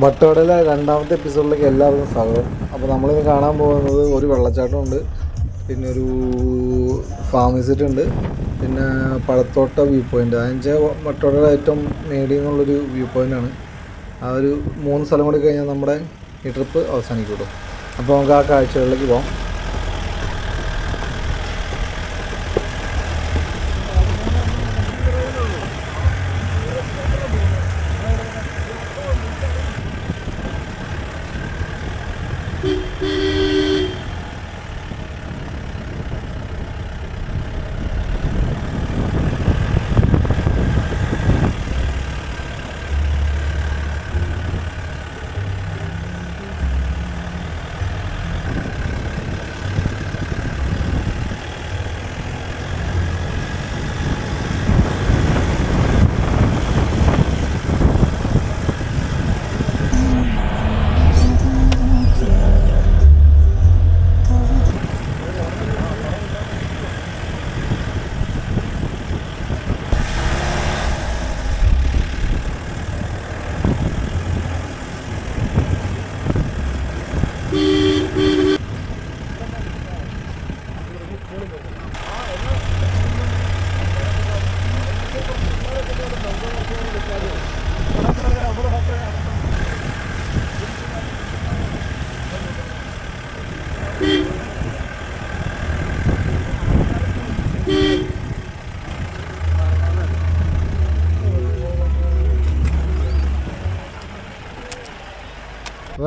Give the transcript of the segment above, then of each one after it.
വട്ടവടയിലെ രണ്ടാമത്തെ എപ്പിസോഡിലേക്ക് എല്ലാവർക്കും സ്വാഗതം. അപ്പോൾ നമ്മളിന്ന് കാണാൻ പോകുന്നത് ഒരു വെള്ളച്ചാട്ടമുണ്ട്. പിന്നെ ഒരു ഫാം വിസിറ്റ് ഉണ്ട്. പിന്നെ പഴത്തോട്ട വ്യൂ പോയിന്റ് അതിന്റെ വട്ടവടയുടെ ഏറ്റവും നേടി എന്നുള്ളൊരു വ്യൂ പോയിന്റാണ് ആ ഒരു മൂന്ന് സ്ഥലം കൂടി കഴിഞ്ഞാൽ നമ്മുടെ ഈ ട്രിപ്പ് അവസാനിക്കും അപ്പോൾ നമുക്ക് ആ കാഴ്ചകളിലേക്ക് പോകാം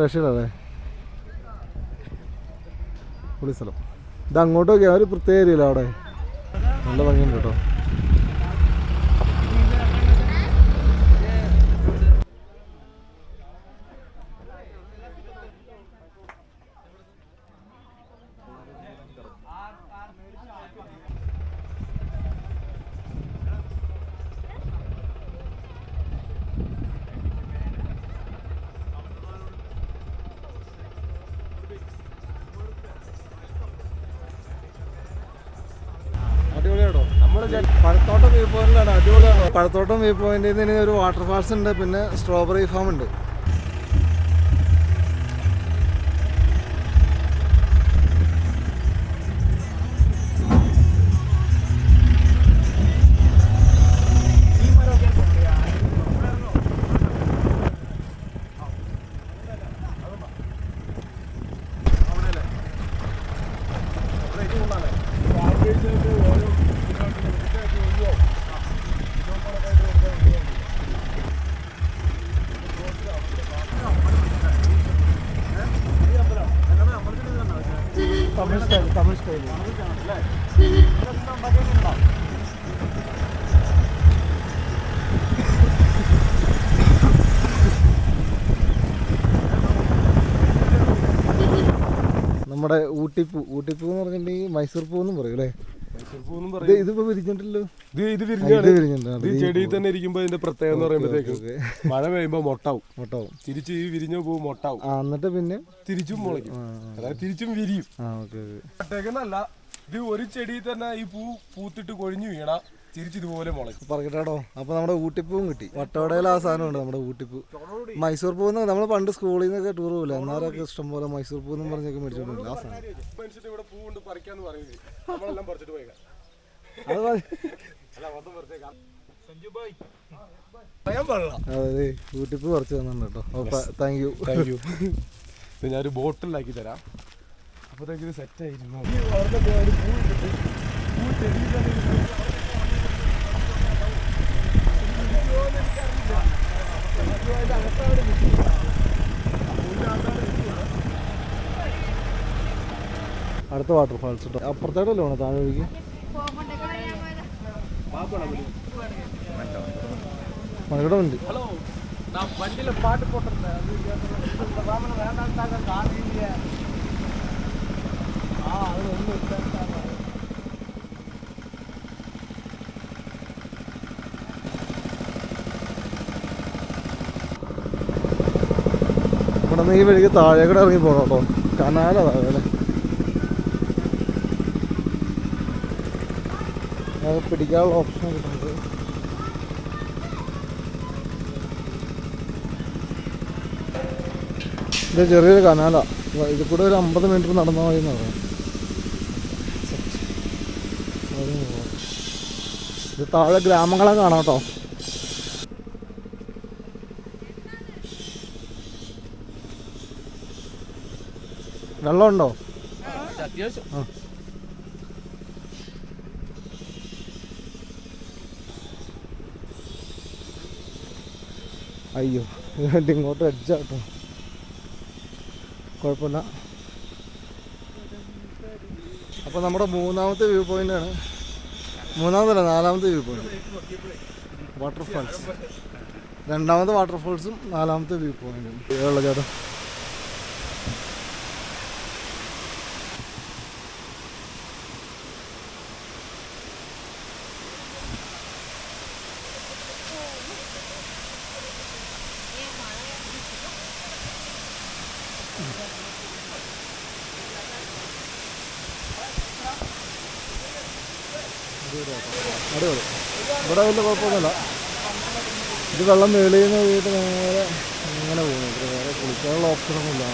അപ്പോൾ പുളി സ്ഥലം. ഇത് അങ്ങോട്ട് നോക്കിയാൽ ഒരു പ്രത്യേക ഏരിയയിലാണ് അവിടെ. നല്ല ഭംഗിയുണ്ട് കേട്ടോ. പോയിന്റിലാണ് അടിപൊളിയാണ്. പഴത്തോട്ടം വ്യൂ പോയിന്റിൽ നിന്ന് ഒരു വാട്ടർഫാൾസ് ഉണ്ട് പിന്നെ സ്ട്രോബെറി ഫാം ഉണ്ട്. തമിഴ് സ്റ്റൈൽ തമിഴ് സ്റ്റൈൽ നമ്മുടെ ഊട്ടിപ്പൂ ഊട്ടിപ്പൂ എന്ന് പറഞ്ഞിട്ടുണ്ടെങ്കിൽ മൈസൂർ പൂ എന്നും പറയും അല്ലേ? പറയും. ഇതിപ്പോ ഇത് ഇത് വിരിഞ്ഞാണ്. ഇത് ചെടിയിൽ തന്നെ ഇരിക്കുമ്പോ ഇതിന്റെ പ്രത്യേകത എന്ന് പറയുമ്പോഴത്തേക്ക് മഴ പെയ്യുമ്പോ മൊട്ടാവും. മൊട്ടാവും. തിരിച്ച് ഈ വിരിഞ്ഞ പൂ മൊട്ടാവും. എന്നിട്ട് പിന്നെ തിരിച്ചും മുളയ്ക്കും. അതായത് തിരിച്ചും വിരിയും. ഇത് ഒരു ചെടിയിൽ തന്നെ ഈ പൂ പൂത്തിട്ട് കൊഴിഞ്ഞു വീണ തിരിച്ചിതുപോലെ മുളയ്ക്കും. പറക്കട്ടോ അപ്പൊ നമ്മുടെ ഊട്ടിപ്പൂവും കിട്ടി. വട്ടവടയിൽ ആ സാധനമുണ്ട് നമ്മുടെ ഊട്ടിപ്പൂ. മൈസൂർ പൂന്ന് നമ്മൾ പണ്ട് സ്കൂളിൽ നിന്നൊക്കെ ടൂർ പോകില്ല അന്നേരമൊക്കെ ഇഷ്ടം പോലെ മൈസൂർ പൂന്നും പറഞ്ഞൊക്കെ മേടിച്ചോണ്ടില്ല ആ സാധനം. ഇവിടെ പൂ കൊണ്ട് പറിക്കാന്ന് പറയുന്നത്. നമ്മളെല്ലാം പറിച്ചിട്ട് പോയേക്കാം. അത് മതി. അതെ ഊട്ടിപ്പൂ പറിച്ചു തന്നിട്ടുണ്ട് കേട്ടോ. താങ്ക് യു താങ്ക് യു പിന്നെ ഒരു ബോട്ടിലാക്കി തരാം. അപ്പോഴത്തേക്ക് ഇത് സെറ്റ് ആയിരുന്നു അടുത്ത വാട്ടർഫാൾസ് അപ്പുറത്തേടല്ലോ താഴെ ഒഴുകി? మన కూడా ఉంది నా బండిలో పాటు పోతుంది ഇവിടെ നിന്ന് ഈ വഴിക്ക് താഴെ കൂടെ ഇറങ്ങി പോകണം കേട്ടോ കനാലതാണ് അത് പിടിക്കാനുള്ള ഓപ്ഷൻ കിട്ടുന്നത്. ഇത് ചെറിയൊരു കനാലാണ് ഇത് കൂടെ ഒരു അമ്പത് മീറ്റർ നടന്നാൽ മതി എന്ന് പറയാം. ഇത് താഴെ ഗ്രാമങ്ങളെ കാണാം കേട്ടോ. വെള്ളമുണ്ടോ? അത്യാവശ്യം. ആ. അയ്യോ ഇതുകൊണ്ട് ഇങ്ങോട്ട് അടിച്ചാട്ടോ കുഴപ്പമില്ല. അപ്പോൾ നമ്മുടെ മൂന്നാമത്തെ വ്യൂ പോയിന്റ് ആണ്. മൂന്നാമതല്ല നാലാമത്തെ വ്യൂ പോയിന്റ് വാട്ടർഫാൾസ് രണ്ടാമത്തെ വാട്ടർഫാൾസും നാലാമത്തെ വ്യൂ പോയിന്റും വെള്ളച്ചാട്ടം അടിപൊളി. ഇവിടെ വലിയ കുഴപ്പമൊന്നുമില്ല. ഇത് വെള്ളം മേളിൽ നിന്ന് വീട്ട് നേരെ ഇങ്ങനെ പോകുന്നു. ഇത് വേറെ കുളിക്കാനുള്ള ഓപ്ഷനൊന്നുമില്ല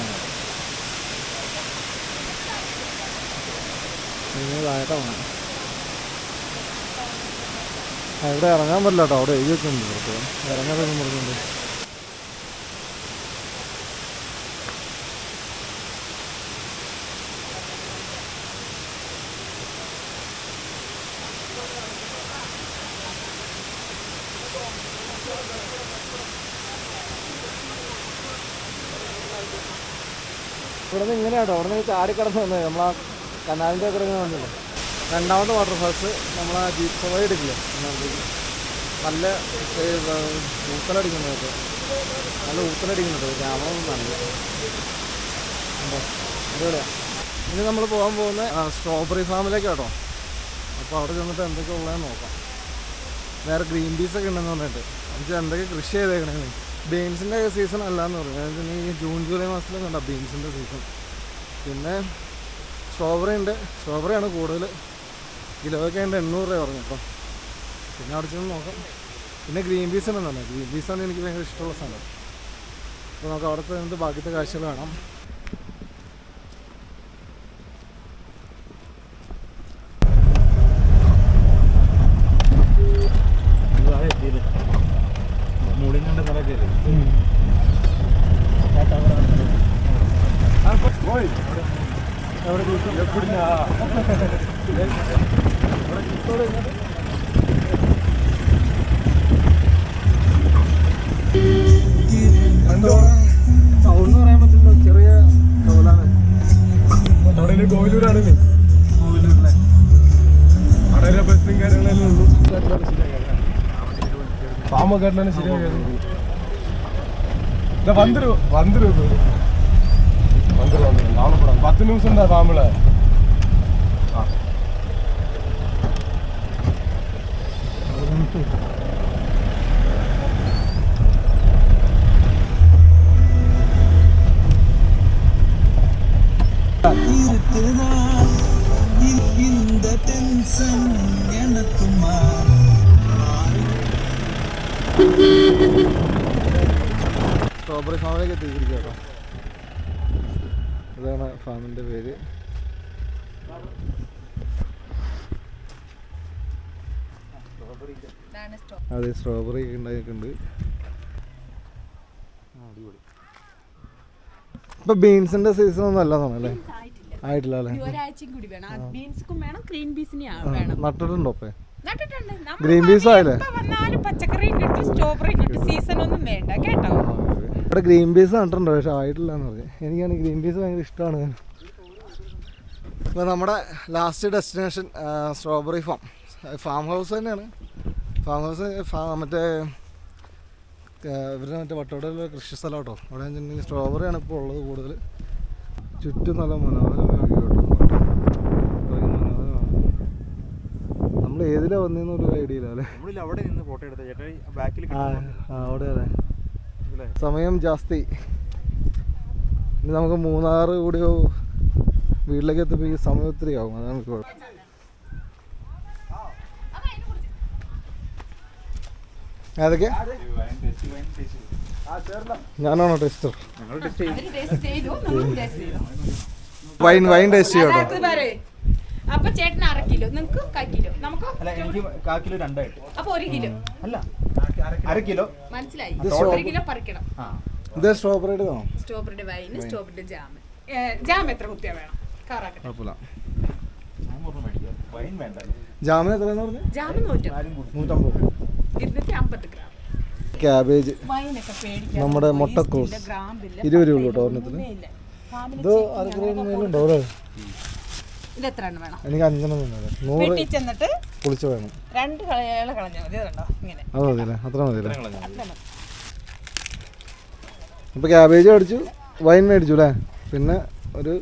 ഇതായിട്ടാണ് ഇവിടെ ഇറങ്ങാൻ പറ്റില്ല കേട്ടോ. അവിടെ എഴുതി വെക്കുന്നുണ്ട്. ഇറങ്ങാൻ പറഞ്ഞുണ്ട് ഇവിടെ നിന്ന് ഇങ്ങനെയാട്ടോ. അവിടെ നിന്ന് ചാടി കിടന്ന് വന്നത് നമ്മളാ കനാലിന്റെ ഒക്കെ ഇങ്ങനെ വന്നില്ല? രണ്ടാമത്തെ വാട്ടർഫാൾസ് നമ്മളാ ജീപ്പ് സവാരി എടുക്കില്ലേ? നല്ല ഏഹ്, ഊത്തലടിക്കുന്നതൊക്കെ നല്ല ഊത്തലടിക്കുന്നുണ്ട് ക്യാമറ നല്ല അടിപൊളിയാ. ഇനി നമ്മൾ പോകാൻ പോകുന്ന സ്ട്രോബെറി ഫാമിലേക്ക് കേട്ടോ. അപ്പോൾ അവിടെ ചെന്നിട്ട് എന്തൊക്കെ ഉള്ളതെന്ന് നോക്കാം. വേറെ ഗ്രീൻ പീസൊക്കെ ഉണ്ടെന്ന് പറഞ്ഞിട്ട്. എന്നുവെച്ചാൽ എന്തൊക്കെ കൃഷി ചെയ്തേക്കണേ ബീൻസിന്റെ സീസൺ അല്ല എന്ന് പറഞ്ഞു ഈ ജൂൺ ജൂലൈ മാസത്തിലും കണ്ട ബീൻസിന്റെ സീസൺ പിന്നെ സ്ട്രോബെറി ഉണ്ട്. സ്ട്രോബെറിയാണ് കൂടുതൽ. കിലോയ്ക്ക് അതിന്റെ എണ്ണൂറ് രൂപ പറഞ്ഞു അപ്പം. പിന്നെ അവിടെ ചെന്ന് നോക്കാം. പിന്നെ ഗ്രീൻ പീസ് പറഞ്ഞു. ഗ്രീൻ പീസാണ് എനിക്ക് ഭയങ്കര ഇഷ്ടമുള്ള സാധനം. അപ്പോൾ നമുക്ക് അവിടുത്തെ എന്ത് ബാക്കിയത്തെ കാഴ്ചകൾ കാണാം. അവിടെ കോവിലൂരാണ് നീ അവിടെ ബസ്സും കാര്യങ്ങളെല്ലാം ഉള്ളൂ ഫാമൊക്കെ ആയിട്ടാണ് ശരിയാക്കിയത് ഇതാ வந்துரு வந்துரு வந்துரு வந்துரு நானும் போறேன் பத்து நிமிஷம் தான் ஃபார்மில் സ്ട്രോബെറി ഫാമിലേക്ക് എത്തിയിരിക്കുക കേട്ടോ ഇതാണ് ഫാമിന്റെ പേര്. അതെ സ്ട്രോബെറി ഒക്കെ ഉണ്ടായിട്ടുണ്ട്. ഇപ്പൊ ബീൻസിന്റെ സീസൺ ഒന്നും അല്ല തോന്നല്ലേ ആയിട്ടില്ല. അല്ലേ? നട്ടിട്ടുണ്ടോ നട്ടിട്ടുണ്ട്. ഗ്രീൻ പീസ് ആയില്ലേ? സ്ട്രോബെറിയും സീസൺ ഒന്നും വേണ്ട കേട്ടോ? ഇവിടെ ഗ്രീൻ പീസ് കണ്ടിട്ടുണ്ടോ? പക്ഷെ ആയിട്ടില്ല എന്ന് പറഞ്ഞു. എനിക്കാണ് ഗ്രീൻ പീസ് ഭയങ്കര ഇഷ്ടമാണ്. അപ്പോൾ നമ്മുടെ last destination strawberry farm farm house തന്നെയാണ്. ഫാം ഹൗസ് മറ്റേ ഇവരുടെ മറ്റേ വട്ടോടുള്ള കൃഷി സ്ഥലം കേട്ടോ. അവിടെ വെച്ചിട്ടുണ്ടെങ്കിൽ സ്ട്രോബെറിയാണ് ഇപ്പോൾ ഉള്ളത് കൂടുതൽ. ചുറ്റും നല്ല മനോഹരമായി കേട്ടോ നമ്മൾ ഏതിലാണ് വന്നതെന്നൊരു ഐഡിയ ഇല്ല അല്ലേ? അവിടെ നിന്ന് ഫോട്ടോ എടുത്ത ചേട്ടാ ബാക്കിൽ ആ, അവിടെ അല്ലേ സമയം ജാസ്തി. ഇനി നമുക്ക് മൂന്നാറ് കൂടി വീട്ടിലേക്ക് എത്തുമ്പോൾ ഈ സമയം ഒത്തിരി ആവും. അതാണ് കുഴപ്പം ഏതൊക്കെ? ഞാനാണോ ടെസ്റ്റർ വൈൻ വൈൻ ടേസ്റ്റ് ചെയ്യാട്ടോ. അപ്പൊ ചേട്ടൻ അര കിലോ. നിങ്ങക്ക് കാ കിലോ. നമുക്ക് കിലോ രണ്ടായിട്ട്. അപ്പൊ ഒരു കിലോ. അല്ല അര കിലോ. മനസ്സിലായി. ഒരു കിലോ പറിക്കണം. ആ. ഇത് സ്ട്രോബെറിയുടെ ആണോ സ്ട്രോബെറിയുടെ വൈന് സ്ട്രോബെറിയുടെ ജാം ജാം എത്ര കുത്തിയ വേണം? കാറാക്കട്ടെ. ജാമിന് നൂറ്റമ്പത്. ഇരുന്നൂറ്റി അമ്പത് ഗ്രാം. ക്യാബേജ് നമ്മുടെ മുട്ടക്കോസ് ഇരുപത് രൂപ കേട്ടോ ഒരെണ്ണത്തിന്. ഇത് അരക്കിലോ മേലുണ്ടോ അവിടെ? ഇത് എത്ര എണ്ണം വേണം? എനിക്ക് അഞ്ചെണ്ണം തന്നെ നൂറ് വീട്ടിൽ ചെന്നിട്ട് പൊളിച്ച് വേണം. രണ്ട് കളയാളെ കളഞ്ഞാൽ മതി അതുണ്ടോ ഇങ്ങനെ. അത് മതിയല്ലേ? അത്ര മതിയല്ലേ? മതി. അപ്പോൾ ക്യാബേജ് മേടിച്ചു വൈൻ മേടിച്ചു അല്ലേ? പിന്നെ ഒരു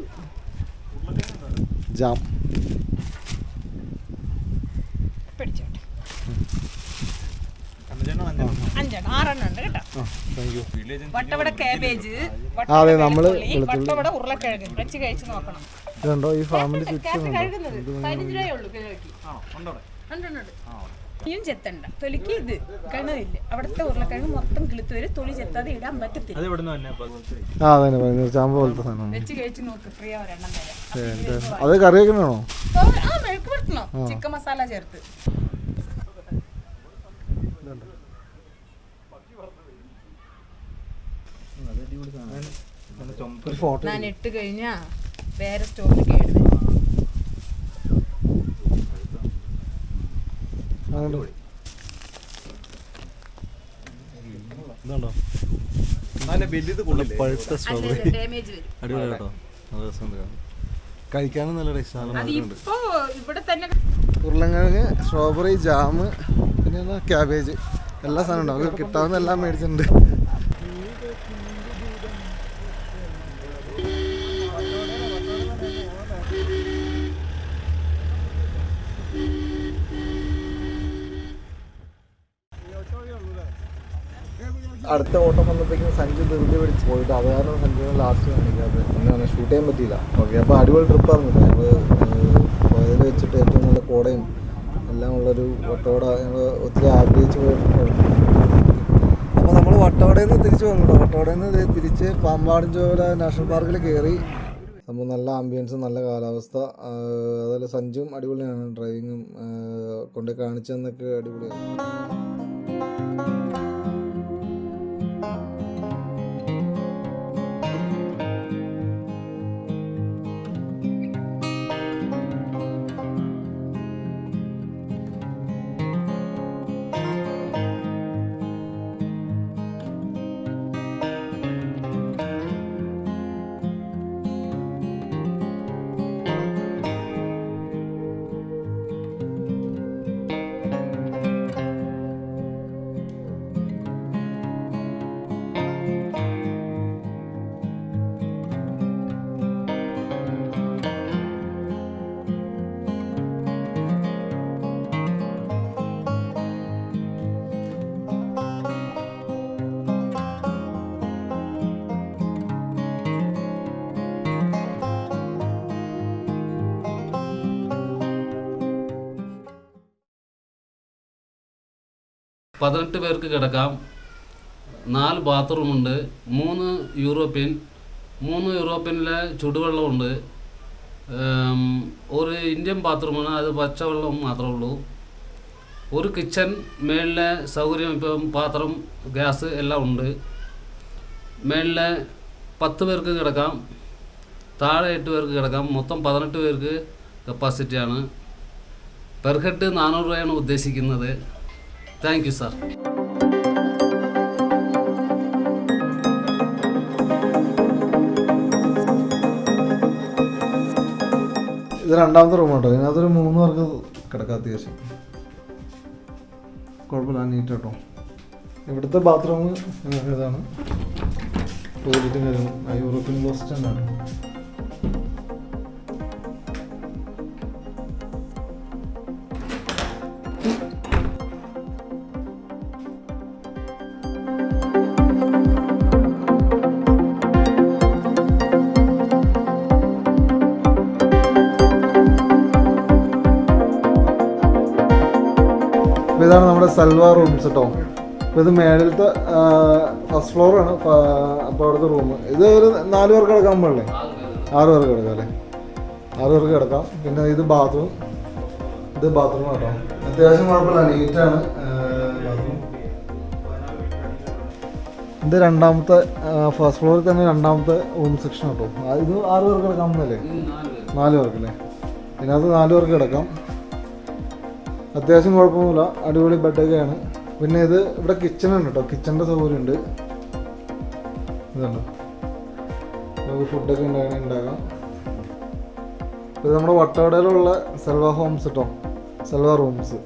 ജാം പിടിച്ചോട്ടെ. അഞ്ചെണ്ണം ആറെണ്ണം ഉണ്ട് കേട്ടോ. വട്ടവട കാബേജ് നമ്മൾ വട്ടവട ഉരുളക്കിഴങ്ങ്. വെച്ച് കഴിച്ച് നോക്കണം. ഇതുണ്ടോ? ഈ ഫാമിലി ചുറ്റും. ഇനിയും ചെത്തണ്ട. തൊലിക്ക് ഇത് കിണറില്ല? അവിടുത്തെ ഉരുളക്കിഴങ്ങ് മൊത്തം കിളുത്ത് വരും. തൊലി ചെത്താതെ ഇടാൻ പറ്റത്തില്ല. ആ അതന്നെ പറയുന്നത് ചാമ്പ പോലത്തെ സാധനം വെച്ച് കഴിച്ച് നോക്ക്. ഫ്രീ ഒരെണ്ണം തരാം. അത് കറി വെക്കണോ ആ മെഴുക്ക് പുരട്ടണം? ചിക്കൻ മസാല ചേർത്ത്. ഒരു ഫോട്ടോ ഞാൻ ഇട്ട് കഴിഞ്ഞാ വേറെ സ്റ്റോറിൽ കേട് വരും പഴുത്ത ഡാമേജ് വരും. അടിപൊളി കേട്ടോ. നല്ല രസമുണ്ട് കാണാൻ. കഴിക്കാനും നല്ല ടേസ്റ്റ് നല്ല മധുരമുണ്ട് ഇപ്പോ ഇവിടെ തന്നെ ഉരുളക്കിഴങ്ങ് സ്ട്രോബെറി ജാമ് പിന്നെ ക്യാബേജ് എല്ലാ സാധനം ഉണ്ടാവും. കിട്ടാവുന്ന എല്ലാം മേടിച്ചിട്ടുണ്ട്. അടുത്ത ഓട്ടം വന്നപ്പോഴേക്കും സഞ്ജു ധൃതി പിടിച്ച് പോയിട്ട് അത് കാരണം സഞ്ജുവിനെ ലാസ്റ്റ് കാണിക്കാതെ എന്നാണ് ഷൂട്ട് ചെയ്യാൻ പറ്റിയില്ല. ഓക്കെ അപ്പോൾ അടിപൊളി ട്രിപ്പായിരുന്നു ഞങ്ങൾ പോയതിൽ വെച്ചിട്ട് ഏറ്റവും നല്ല കോടയും എല്ലാം ഉള്ളൊരു വട്ടവട ഞങ്ങൾ ഒത്തിരി ആഗ്രഹിച്ച് പോയിട്ടുണ്ടായിരുന്നു അപ്പോൾ നമ്മൾ വട്ടവടയിൽ നിന്ന് തിരിച്ച് വന്നു വട്ടവടയിൽ നിന്ന് തിരിച്ച് പാമ്പാടും ചോല നാഷണൽ പാർക്കിൽ കയറി നമ്മൾ നല്ല ആംബിയൻസും നല്ല കാലാവസ്ഥ. അതുപോലെ സഞ്ജുവും അടിപൊളിയാണ്. ഡ്രൈവിങ്ങും കൊണ്ട് കാണിച്ചെന്നൊക്കെ അടിപൊളിയാണ്. പതിനെട്ട് പേർക്ക് കിടക്കാം. നാല് ബാത്റൂമുണ്ട് മൂന്ന് യൂറോപ്യൻ മൂന്ന് യൂറോപ്യനിലെ ചുടുവെള്ളമുണ്ട്. ഒരു ഇന്ത്യൻ ബാത്റൂമാണ് അത് പച്ചവെള്ളം മാത്രമേ ഉള്ളൂ. ഒരു കിച്ചൺ മേളിലെ സൗകര്യം ഇപ്പം പാത്രം ഗ്യാസ് എല്ലാം ഉണ്ട്. മേളിലെ പത്ത് പേർക്ക് കിടക്കാം. താഴെ എട്ട് പേർക്ക് കിടക്കാം. മൊത്തം പതിനെട്ട് പേർക്ക് കപ്പാസിറ്റിയാണ് പെർ ഹെഡ് നാനൂറ് രൂപയാണ് ഉദ്ദേശിക്കുന്നത്. Thank you sir. ഇത് രണ്ടാമത്തെ റൂം കേട്ടോ ഇതിനകത്തൊരു മൂന്ന് പേർക്ക് കിടക്കാം അത്യാവശ്യം കുഴപ്പമില്ല നീറ്റ് കേട്ടോ ഇവിടുത്തെ ബാത്റൂം ഇതാണ്. ടോയ്ലറ്റും കാര്യങ്ങളും യൂറോപ്യൻ ബസ് അപ്പോൾ ഇതാണ് നമ്മുടെ സൽവാർ റൂംസ് കേട്ടോ അപ്പോൾ ഇത് മേളിലത്തെ ഫസ്റ്റ് ഫ്ലോറാണ് അപ്പോൾ അവിടുത്തെ റൂം ഇത് ഒരു നാല് പേർക്ക് കിടക്കാൻ പാടില്ലേ? ആറ് പേർക്ക് കിടക്കാം അല്ലേ? ആറ് പേർക്ക് കിടക്കാം. പിന്നെ ഇത് ബാത്റൂം ഇത് ബാത്റൂം കേട്ടോ അത്യാവശ്യം കുഴപ്പമില്ല നീറ്റാണ് ബാത്റൂം ഇത് രണ്ടാമത്തെ ഫസ്റ്റ് ഫ്ലോറിൽ തന്നെ രണ്ടാമത്തെ റൂം സെക്ഷൻ കേട്ടോ ഇത് ആറ് പേർക്ക് കിടക്കാമെന്നല്ലേ നാല് പേർക്ക്. അല്ലേ? ഇതിനകത്ത് നാല് പേർക്ക് കിടക്കാം. അത്യാവശ്യം കുഴപ്പമൊന്നുമില്ല. അടിപൊളി ബെഡൊക്കെയാണ് പിന്നെ ഇത് ഇവിടെ കിച്ചൺ ഉണ്ട് കേട്ടോ കിച്ചണിന്റെ സൗകര്യം ഉണ്ട്. ഇതുണ്ടോ നമുക്ക് ഫുഡൊക്കെ ഉണ്ടാകണേ ഉണ്ടാകാം ഇത് നമ്മുടെ വട്ടവടയിലുള്ള സെൽവ ഹോംസ് കേട്ടോ സെൽവ റൂംസ്